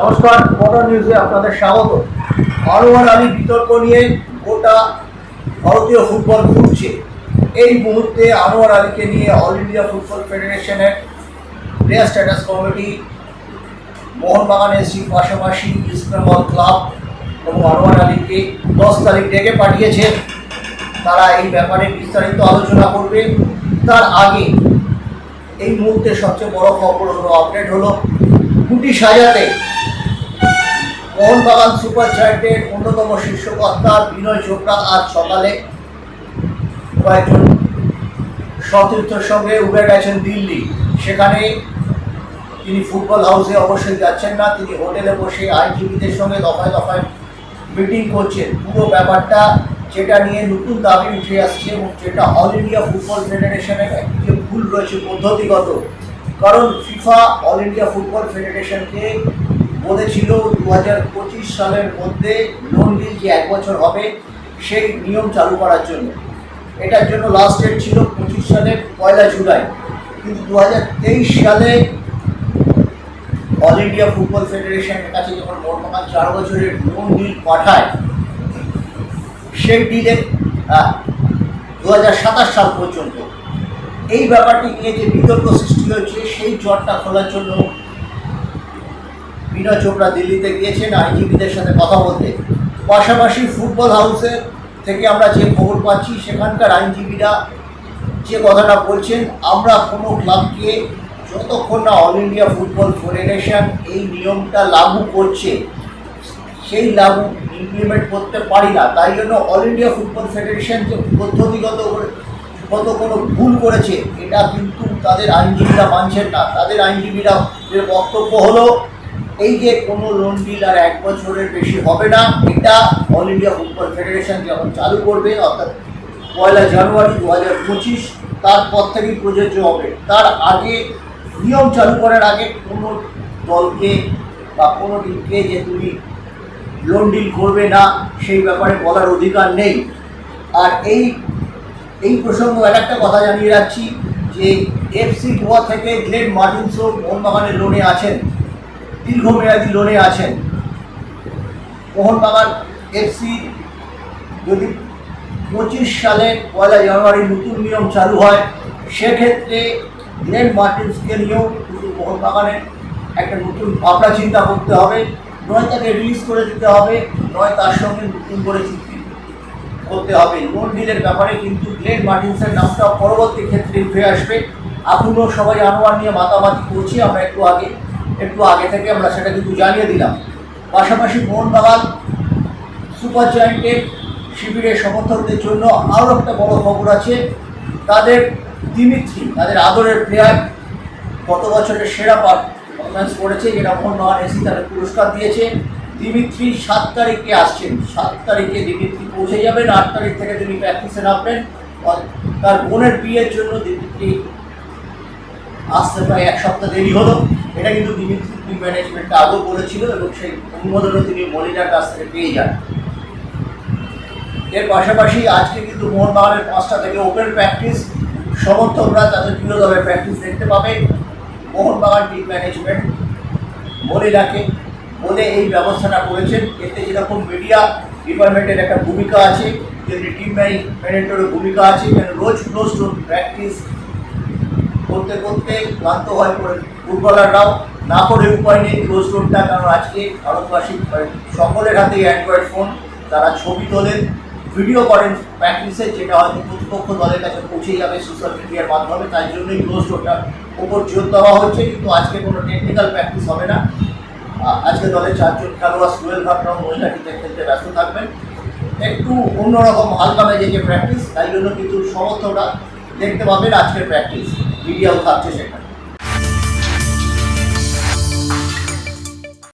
নমস্কার মোটর নিউজে আপনাদের স্বাগত। আনোয়ার আলী বিতর্ক নিয়ে গোটা ভারতীয় ফুটবল ঘুরছে। এই মুহূর্তে আনোয়ার আলীকে নিয়ে অল ইন্ডিয়া ফুটবল ফেডারেশনের প্লেয়ার স্ট্যাটাস কমিটি, মোহনবাগান এসির পাশাপাশি বেঙ্গল ক্লাব এবং আনোয়ার আলীকে দশ তারিখ ডেকে পাঠিয়েছে। তারা এই ব্যাপারে বিস্তারিত আলোচনা করবে। তার আগে এই মুহূর্তে সবচেয়ে বড় খবর হলো, আপডেট হলো গুটি সাজাতে মোহনবাগান সুপার জায়েন্টের অন্যতম শীর্ষ কর্তা বিনয় চোপড়া আজ সকালে কয়েকজন সতীর্থের সঙ্গে উড়ে গেছেন দিল্লি। সেখানে তিনি ফুটবল হাউসে অবশ্যই যাচ্ছেন না, তিনি হোটেলে বসে আইনজীবীদের সঙ্গে দফায় দফায় মিটিং করছেন। পুরো ব্যাপারটা যেটা নিয়ে নতুন দাবি উঠে আসছে এবং যেটা অল ইন্ডিয়া ফুটবল ফেডারেশনের যে ভুল রয়েছে পদ্ধতিগত। কারণ ফিফা অল ইন্ডিয়া ফুটবল ফেডারেশনকে বলেছিল দু হাজার পঁচিশ সালের মধ্যে লোন ডিল যে এক বছর হবে, সেই নিয়ম চালু করার জন্য। এটার জন্য লাস্ট ডেট ছিল পঁচিশ সালের পয়লা জুলাই। কিন্তু দু হাজার তেইশ সালে অল ইন্ডিয়া ফুটবল ফেডারেশনের কাছে যখন মোটমাকাল চার বছরের লোন ডিল পাঠায়, সেই ডিলে দু হাজার সাতাশ সাল পর্যন্ত। এই ব্যাপারটি নিয়ে যে বিতর্ক সৃষ্টি হয়েছে, সেই জটটা খোলার জন্য বিনয় চোপড়া দিল্লিতে গিয়েছেন, আইনজীবীদের সাথে কথা বলতে। পাশাপাশি ফুটবল হাউসে থেকে আমরা যে খবর পাচ্ছি, সেখানকার আইনজীবীরা যে কথাটা বলছেন, আমরা কোনো ক্লাবকে যতক্ষণ না অল ইন্ডিয়া ফুটবল ফেডারেশন এই নিয়মটা লাগু করছে, সেই লাগু ইমপ্লিমেন্ট করতে পারি না। তাই জন্য অল ইন্ডিয়া ফুটবল ফেডারেশন যে পদ্ধতিগত গত কোনো ভুল করেছে, এটা কিন্তু তাদের আইনজীবীরা মানছেন না। তাদের আইনজীবীরা যে বক্তব্য হলো এই যে কোনো লোন ডিল আর এক বছরের বেশি হবে না, এটা অল ইন্ডিয়া ফুটবল ফেডারেশন যখন চালু করবে, অর্থাৎ পয়লা জানুয়ারি দু হাজার পঁচিশ, তারপর থেকেই প্রযোজ্য হবে। তার আগে নিয়ম চালু করার আগে কোনো দলকে বা কোনো দিনকে যে তুমি লোন ডিল করবে না, সেই ব্যাপারে বলার অধিকার নেই। আর এই এই প্রসঙ্গ আর একটা কথা জানিয়ে রাখছি যে এফসি গোয়া থেকে গ্লেন মার্টিনসও মোহনবাগানের লোনে আছেন। দীর্ঘমেয়াদী লোনে আছেন। মোহনবাগান এফসি যদি পঁচিশ সালে পয়লা জানুয়ারি নতুন নিয়ম চালু হয়, সেক্ষেত্রে গ্লেন মার্টিন্সকে নিয়েও কিন্তু মোহনবাগানের একটা নতুন ভাবনা চিন্তা করতে হবে। নয় তাকে রিলিজ করে দিতে হবে, নয় তার সঙ্গে নতুন করে চুক্তি করতে হবে। লোন ডিলের ব্যাপারে কিন্তু গ্লেন মার্টিন্সের নামটা পরবর্তী ক্ষেত্রে উঠে আসবে। এখনও সবাই আনোয়ার নিয়ে মাতামাতি করছি, আমরা একটু আগে একটু আগে থেকে আমরা সেটা কিন্তু জানিয়ে দিলাম। পাশাপাশি মোহনবাগান সুপার জয়েন্টের শিবিরের সমর্থকদের জন্য আরও একটা বড় খবর আছে। তাদের দিমিত্রি, তাদের আদরের প্লেয়ার গত বছরের সেরা পারফরমেন্স করেছে, যেটা মোহনবাগান এসি তাদের পুরস্কার দিয়েছে। দিমিত্রি সাত তারিখে আসছেন। সাত তারিখে দিমিত্রি পৌঁছে যাবেন, আট তারিখ থেকে তিনি প্র্যাকটিসে নামবেন। তার বোনের বিয়ের জন্য দিমিত্রি আসতে প্রায় এক সপ্তাহ দেরি হলো। এটা কিন্তু দিমিত্রি টিম ম্যানেজমেন্টটা আগেও বলেছিল এবং সেই অনুমোদনও তিনি মলিনার কাছ থেকে পেয়ে যান। এর পাশাপাশি আজকে কিন্তু মোহনবাগানের পাঁচটা থেকে ওপেন প্র্যাকটিস সমর্থকরা তাদের প্রিয় প্র্যাকটিস দেখতে পাবে। মোহনবাগান টিম ম্যানেজমেন্ট মলিনাকে বলে এই ব্যবস্থাটা করেছেন। এতে যেরকম মিডিয়া ডিপার্টমেন্টের একটা ভূমিকা আছে তেমনি টিম ম্যানেজমেন্টেরও ভূমিকা আছে, যেন রোজ ক্লোজ প্র্যাকটিস করতে করতে ক্লান্ত হয়ে পড়ে ফুটবলাররাও না করে উপায় নেই ক্লোজ রোডটা কারণ আজকে ভারতবাসী মানে সকলের হাতেই অ্যান্ড্রয়েড ফোন তারা ছবি তোলেন ভিডিও করেন প্র্যাকটিসে যেটা হয়তো প্রতিপক্ষ দলের কাছে পৌঁছে যাবে সোশ্যাল মিডিয়ার মাধ্যমে, তাই জন্যই ক্লোজ রুমটার ওপর জোর দেওয়া হচ্ছে, কিন্তু আজকে কোনো টেকনিক্যাল প্র্যাকটিস হবে না। আজকে দলের চারজন খেলোয়াড় সুয়েল ভাটরাও মহিলাটিতে খেলতে ব্যস্ত থাকবেন। একটু অন্যরকম হালকা মেজে যে প্র্যাকটিস তাই জন্য কিন্তু সমর্থকরা দেখতে পাবেন আজকের প্র্যাকটিস মিডিয়াও থাকছে সেখানে।